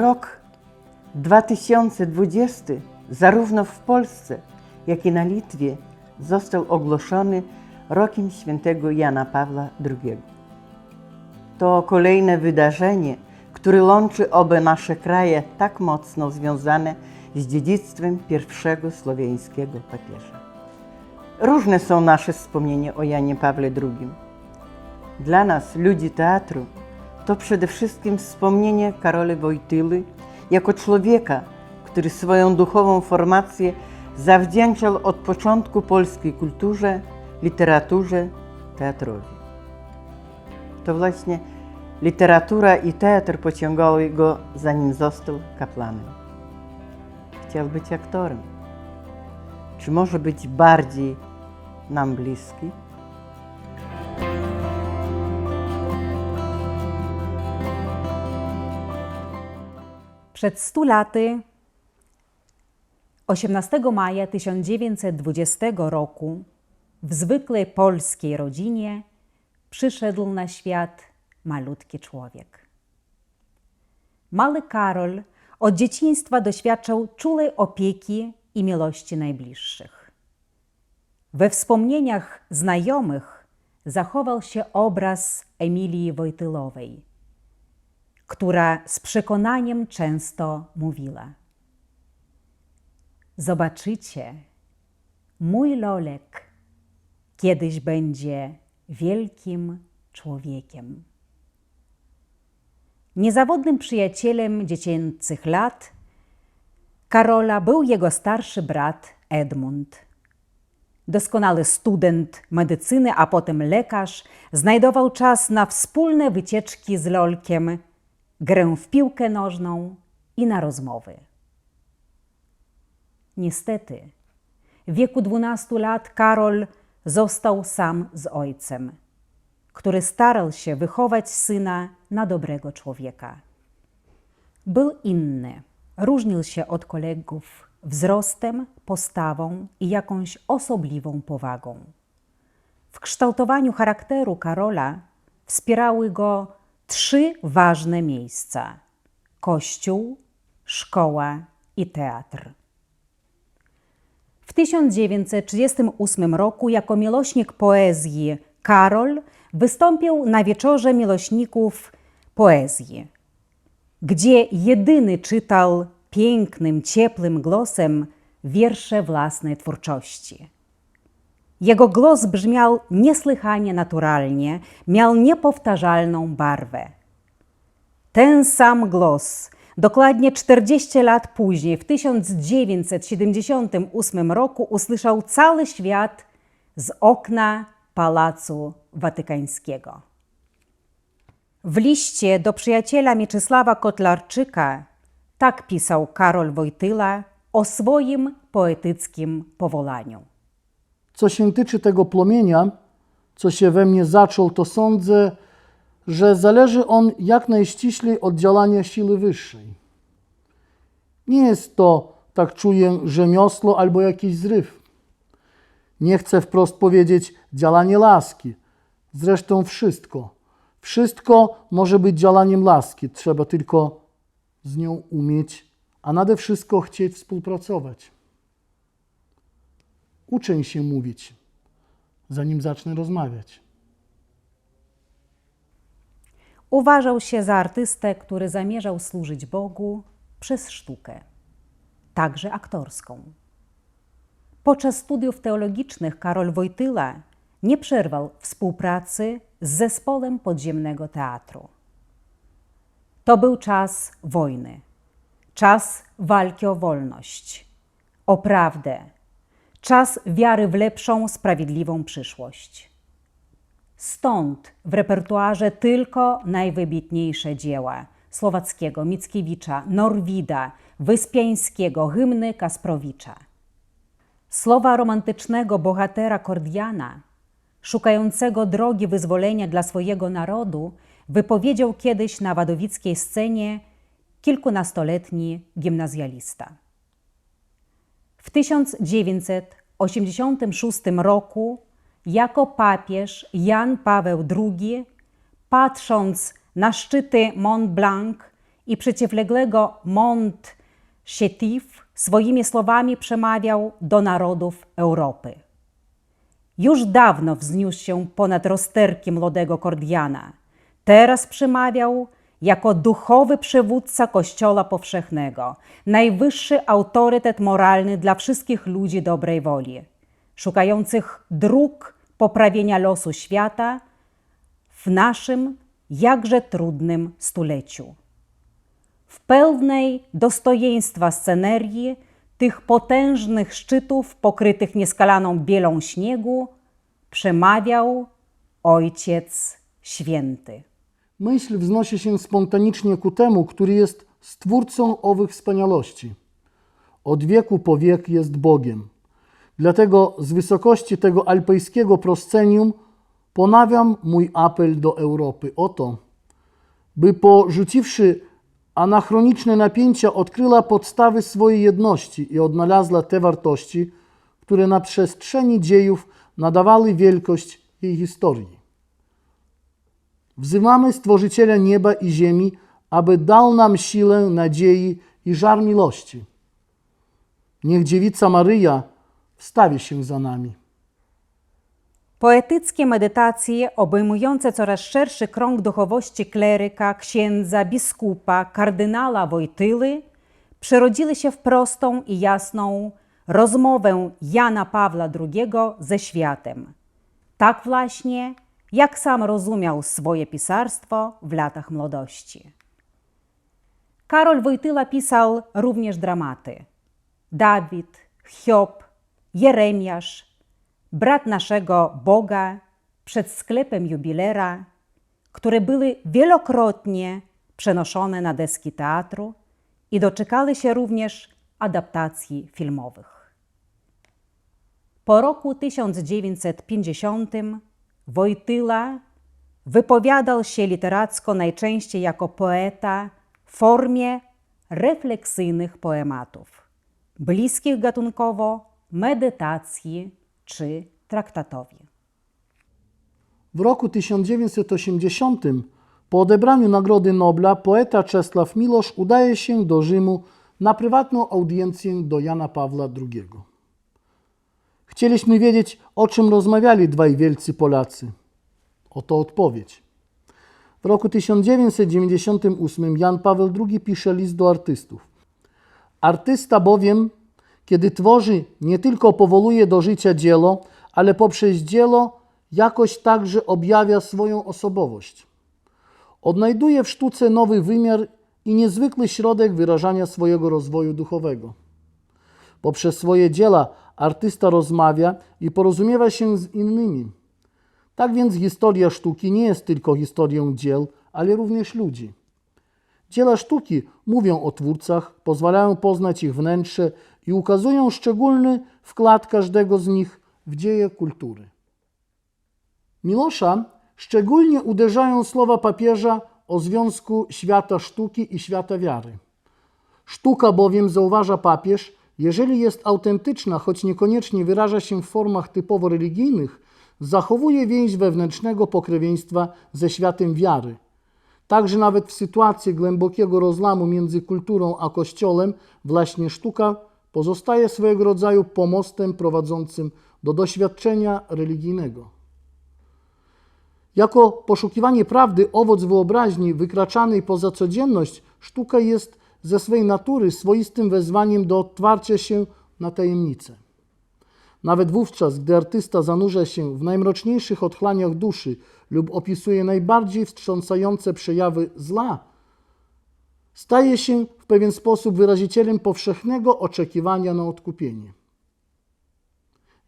Rok 2020 zarówno w Polsce, jak i na Litwie został ogłoszony rokiem świętego Jana Pawła II. To kolejne wydarzenie, które łączy oba nasze kraje tak mocno związane z dziedzictwem pierwszego słowiańskiego papieża. Różne są nasze wspomnienia o Janie Pawle II. Dla nas, ludzi teatru, to przede wszystkim wspomnienie Karola Wojtyły jako człowieka, który swoją duchową formację zawdzięczał od początku polskiej kulturze, literaturze, teatrowi. To właśnie literatura i teatr pociągały go, zanim został kaplanem. Chciał być aktorem. Czy może być bardziej nam bliski? Przed 100 laty, 18 maja 1920 roku, w zwykłej polskiej rodzinie przyszedł na świat malutki człowiek. Mały Karol od dzieciństwa doświadczał czulej opieki i miłości najbliższych. We wspomnieniach znajomych zachował się obraz Emilii Wojtylowej, która z przekonaniem często mówiła: Zobaczycie, mój Lolek kiedyś będzie wielkim człowiekiem. Niezawodnym przyjacielem dziecięcych lat Karola był jego starszy brat Edmund. Doskonały student medycyny, a potem lekarz, znajdował czas na wspólne wycieczki z Lolkiem, grę w piłkę nożną i na rozmowy. Niestety, w wieku 12 lat Karol został sam z ojcem, który starał się wychować syna na dobrego człowieka. Był inny, różnił się od kolegów wzrostem, postawą i jakąś osobliwą powagą. W kształtowaniu charakteru Karola wspierały go trzy ważne miejsca: kościół, szkoła i teatr. W 1938 roku jako miłośnik poezji Karol wystąpił na wieczorze miłośników poezji, gdzie jedyny czytał pięknym, ciepłym głosem wiersze własnej twórczości. Jego głos brzmiał niesłychanie naturalnie, miał niepowtarzalną barwę. Ten sam głos dokładnie 40 lat później, w 1978 roku, usłyszał cały świat z okna Pałacu Watykańskiego. W liście do przyjaciela Mieczysława Kotlarczyka tak pisał Karol Wojtyla o swoim poetyckim powołaniu. Co się tyczy tego płomienia, co się we mnie zaczął, to sądzę, że zależy on jak najściślej od działania siły wyższej. Nie jest to, tak czuję, rzemiosło albo jakiś zryw. Nie chcę wprost powiedzieć działanie laski. Zresztą wszystko, wszystko może być działaniem laski. Trzeba tylko z nią umieć, a nade wszystko chcieć współpracować. Uczę się mówić, zanim zacznę rozmawiać. Uważał się za artystę, który zamierzał służyć Bogu przez sztukę, także aktorską. Podczas studiów teologicznych Karol Wojtyla nie przerwał współpracy z zespołem podziemnego teatru. To był czas wojny, czas walki o wolność, o prawdę, czas wiary w lepszą, sprawiedliwą przyszłość. Stąd w repertuarze tylko najwybitniejsze dzieła Słowackiego, Mickiewicza, Norwida, Wyspiańskiego, hymny Kasprowicza. Słowa romantycznego bohatera Kordiana, szukającego drogi wyzwolenia dla swojego narodu, wypowiedział kiedyś na wadowickiej scenie kilkunastoletni gimnazjalista. W 1986 roku jako papież Jan Paweł II, patrząc na szczyty Mont Blanc i przeciwległego Mont Chetif swoimi słowami przemawiał do narodów Europy. Już dawno wzniósł się ponad rozterki młodego Kordiana. Teraz przemawiał jako duchowy przywódca Kościoła Powszechnego, najwyższy autorytet moralny dla wszystkich ludzi dobrej woli, szukających dróg poprawienia losu świata w naszym jakże trudnym stuleciu. W pełnej dostojeństwa scenerii tych potężnych szczytów pokrytych nieskalaną bielą śniegu przemawiał Ojciec Święty. Myśl wznosi się spontanicznie ku temu, który jest stwórcą owych wspaniałości. Od wieku po wiek jest Bogiem. Dlatego z wysokości tego alpejskiego proscenium ponawiam mój apel do Europy o to, by porzuciwszy anachroniczne napięcia, odkryła podstawy swojej jedności i odnalazła te wartości, które na przestrzeni dziejów nadawały wielkość jej historii. Wzywamy Stworzyciela nieba i ziemi, aby dał nam siłę nadziei i żar miłości. Niech dziewica Maryja wstawi się za nami. Poetyckie medytacje obejmujące coraz szerszy krąg duchowości kleryka, księdza, biskupa, kardynała Wojtyły przerodziły się w prostą i jasną rozmowę Jana Pawła II ze światem. Tak właśnie, jak sam rozumiał swoje pisarstwo w latach młodości. Karol Wojtyła pisał również dramaty. Dawid, Hiob, Jeremiasz, brat naszego Boga przed sklepem jubilera, które były wielokrotnie przenoszone na deski teatru i doczekały się również adaptacji filmowych. Po roku 1950 Wojtyła wypowiadał się literacko najczęściej jako poeta w formie refleksyjnych poematów, bliskich gatunkowo medytacji czy traktatowi. W roku 1980 po odebraniu Nagrody Nobla poeta Czesław Miłosz udaje się do Rzymu na prywatną audiencję do Jana Pawła II. Chcieliśmy wiedzieć, o czym rozmawiali dwaj wielcy Polacy. Oto odpowiedź. W roku 1998 Jan Paweł II pisze list do artystów. Artysta bowiem, kiedy tworzy, nie tylko powoluje do życia dzieło, ale poprzez dzieło jakoś także objawia swoją osobowość. Odnajduje w sztuce nowy wymiar i niezwykły środek wyrażania swojego rozwoju duchowego. Poprzez swoje dzieła artysta rozmawia i porozumiewa się z innymi. Tak więc historia sztuki nie jest tylko historią dzieł, ale również ludzi. Dzieła sztuki mówią o twórcach, pozwalają poznać ich wnętrze i ukazują szczególny wkład każdego z nich w dzieje kultury. Milosza szczególnie uderzają słowa papieża o związku świata sztuki i świata wiary. Sztuka bowiem, zauważa papież, jeżeli jest autentyczna, choć niekoniecznie wyraża się w formach typowo religijnych, zachowuje więź wewnętrznego pokrewieństwa ze światem wiary. Także nawet w sytuacji głębokiego rozłamu między kulturą a kościołem, właśnie sztuka pozostaje swojego rodzaju pomostem prowadzącym do doświadczenia religijnego. Jako poszukiwanie prawdy, owoc wyobraźni wykraczanej poza codzienność, sztuka jest ze swej natury swoistym wezwaniem do otwarcia się na tajemnice. Nawet wówczas, gdy artysta zanurza się w najmroczniejszych otchłaniach duszy lub opisuje najbardziej wstrząsające przejawy zła, staje się w pewien sposób wyrazicielem powszechnego oczekiwania na odkupienie.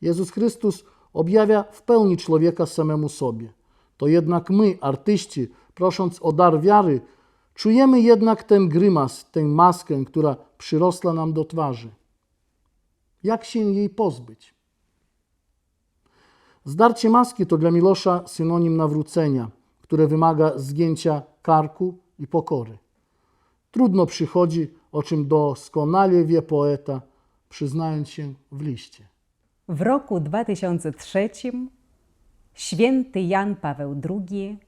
Jezus Chrystus objawia w pełni człowieka samemu sobie. To jednak my, artyści, prosząc o dar wiary, czujemy jednak ten grymas, tę maskę, która przyrosła nam do twarzy. Jak się jej pozbyć? Zdarcie maski to dla Milosza synonim nawrócenia, które wymaga zgięcia karku i pokory. Trudno przychodzi, o czym doskonale wie poeta, przyznając się w liście. W roku 2003 święty Jan Paweł II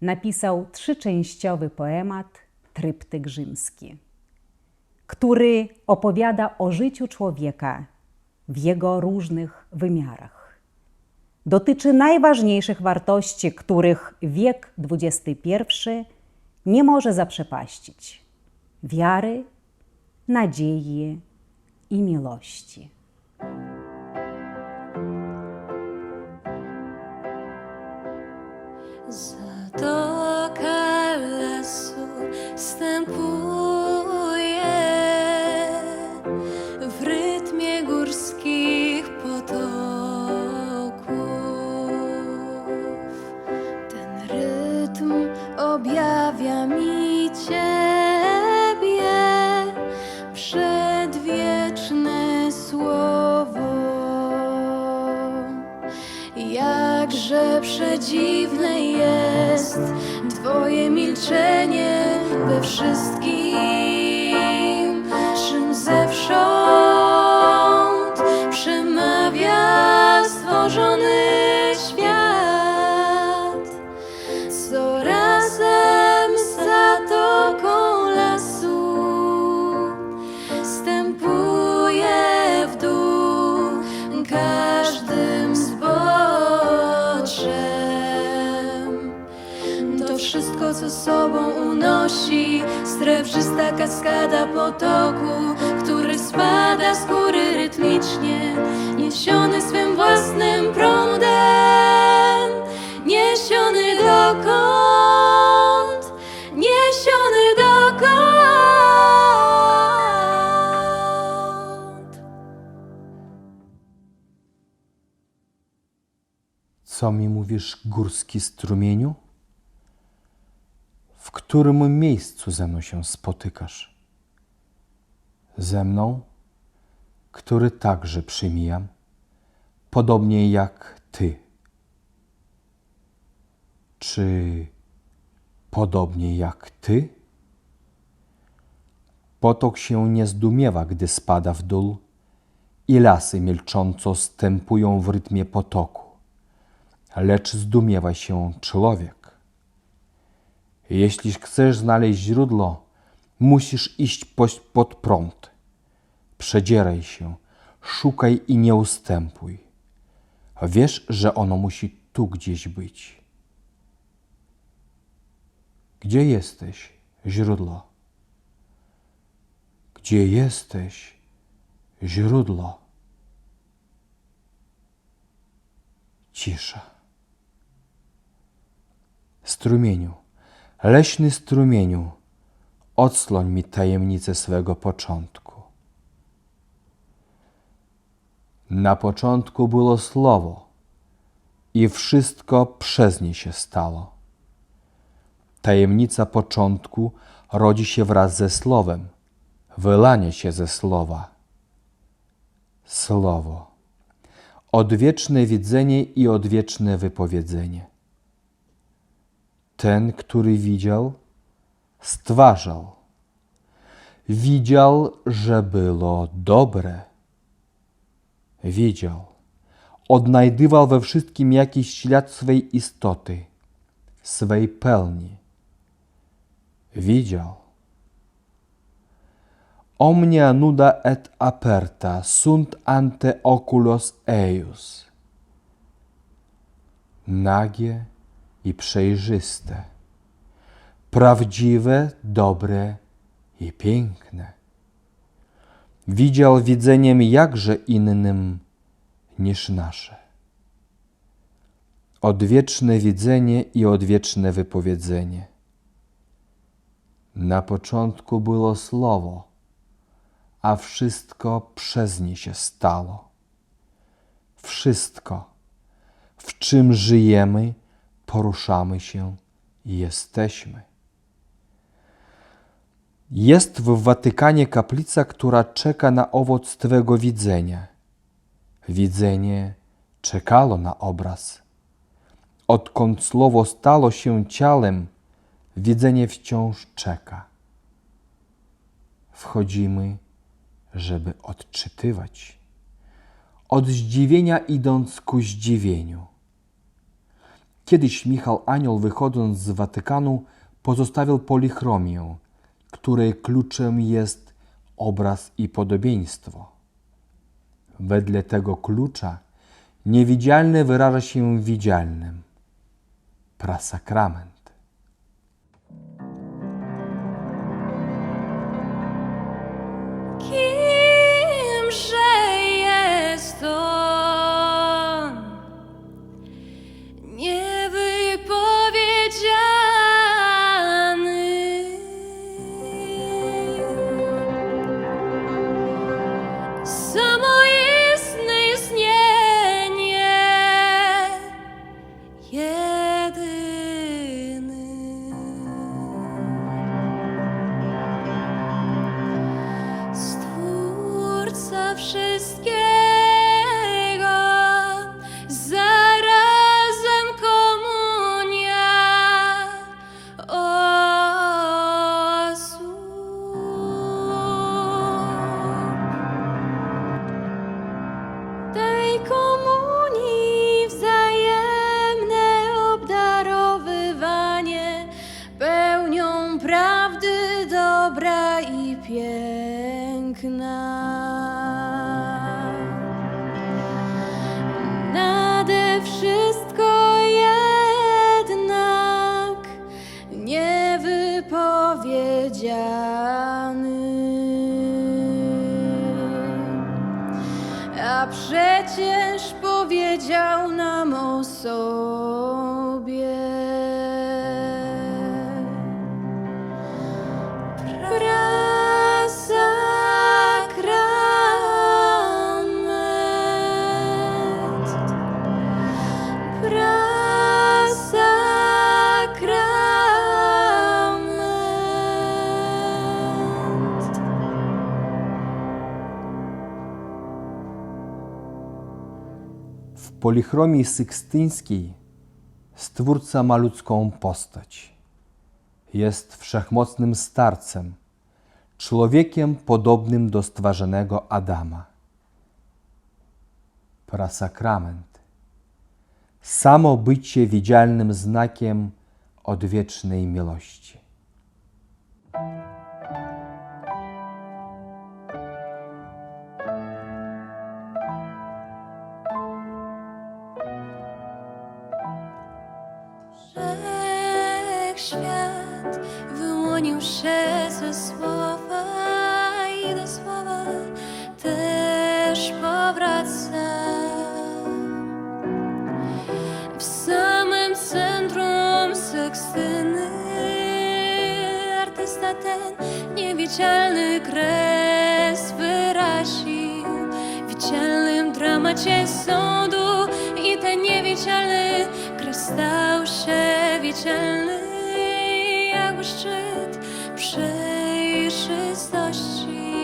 napisał trzyczęściowy poemat tryptyk rzymski, który opowiada o życiu człowieka w jego różnych wymiarach. Dotyczy najważniejszych wartości, których wiek XXI nie może zaprzepaścić: wiary, nadziei i miłości. Zatoka objawia mi Ciebie, przedwieczne słowo. Jakże przedziwne jest Twoje milczenie we wszystkim, sobą unosi srebrzysta kaskada potoku, który spada z góry rytmicznie, niesiony swym własnym prądem, niesiony dokąd, niesiony dokąd. Co mi mówisz, górski strumieniu? W którym miejscu ze mną się spotykasz? Ze mną, który także przymijam, podobnie jak ty. Czy podobnie jak ty? Potok się nie zdumiewa, gdy spada w dół, i lasy milcząco stępują w rytmie potoku lecz zdumiewa się człowiek. Jeśli chcesz znaleźć źródło, musisz iść pod prąd. Przedzieraj się, szukaj i nie ustępuj. Wiesz, że ono musi tu gdzieś być. Gdzie jesteś, źródło? Gdzie jesteś, źródło? Cisza. Strumieniu, leśny strumieniu, odsłoń mi tajemnicę swego początku. Na początku było słowo i wszystko przez nie się stało. Tajemnica początku rodzi się wraz ze słowem, wylanie się ze słowa. Słowo. Odwieczne widzenie i odwieczne wypowiedzenie. Ten, który widział, stwarzał. Widział, że było dobre. Widział. Odnajdywał we wszystkim jakiś ślad swej istoty, swej pełni. Widział. Omnia nuda et aperta sunt ante oculos eius. Nagie i przejrzyste, prawdziwe, dobre i piękne. Widział widzeniem jakże innym niż nasze. Odwieczne widzenie i odwieczne wypowiedzenie. Na początku było słowo, a wszystko przez nie się stało. Wszystko, w czym żyjemy, poruszamy się i jesteśmy. Jest w Watykanie kaplica, która czeka na owoc Twego widzenia. Widzenie czekało na obraz. Odkąd słowo stało się ciałem, widzenie wciąż czeka. Wchodzimy, żeby odczytywać. Od zdziwienia idąc ku zdziwieniu. Kiedyś Michał Anioł, wychodząc z Watykanu, pozostawił polichromię której kluczem jest obraz i podobieństwo. Wedle tego klucza niewidzialne wyraża się widzialnym. Prasakrament. Polichromii sykstyńskiej Stwórca ma ludzką postać. Jest wszechmocnym starcem, człowiekiem podobnym do stwarzonego Adama. Prasakrament. Samo bycie widzialnym znakiem odwiecznej miłości. Niewidzialny kres wyraził w widzialnym dramacie sądu i ten niewidzialny kres stał się widzialny jak szczyt przejrzystości.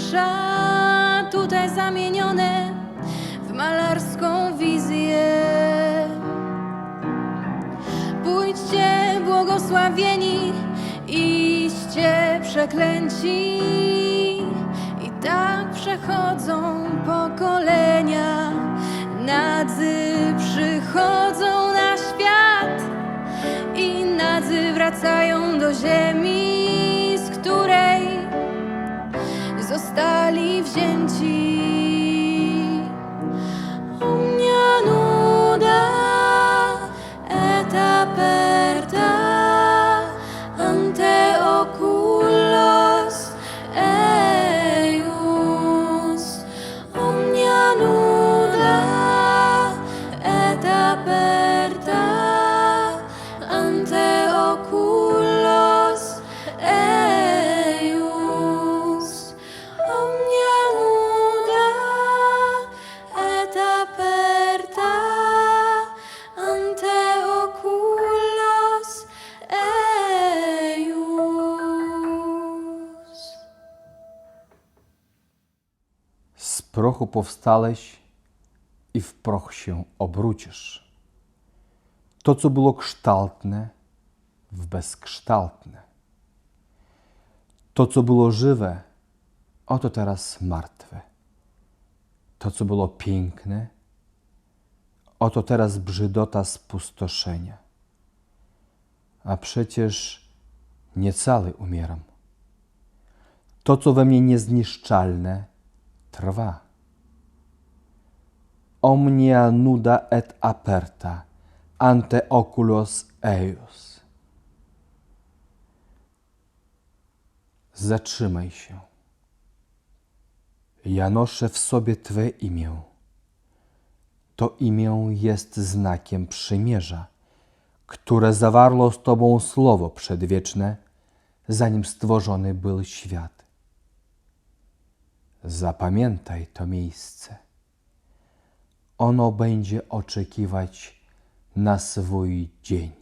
Mateusza, tutaj zamienione w malarską wizję. Pójdźcie błogosławieni, iście przeklęci. I tak przechodzą pokolenia, nadzy przychodzą na świat i nadzy wracają do ziemi, z której zostali wzięci. Powstałeś i w proch się obrócisz. To, co było kształtne, w bezkształtne. To, co było żywe, oto teraz martwe. To, co było piękne, oto teraz brzydota spustoszenia. A przecież nie cały umieram. To, co we mnie niezniszczalne, trwa. Omnia nuda et aperta, ante oculos eius. Zatrzymaj się. Ja noszę w sobie Twe imię. To imię jest znakiem przymierza, które zawarło z Tobą słowo przedwieczne, zanim stworzony był świat. Zapamiętaj to miejsce. Ono będzie oczekiwać na swój dzień.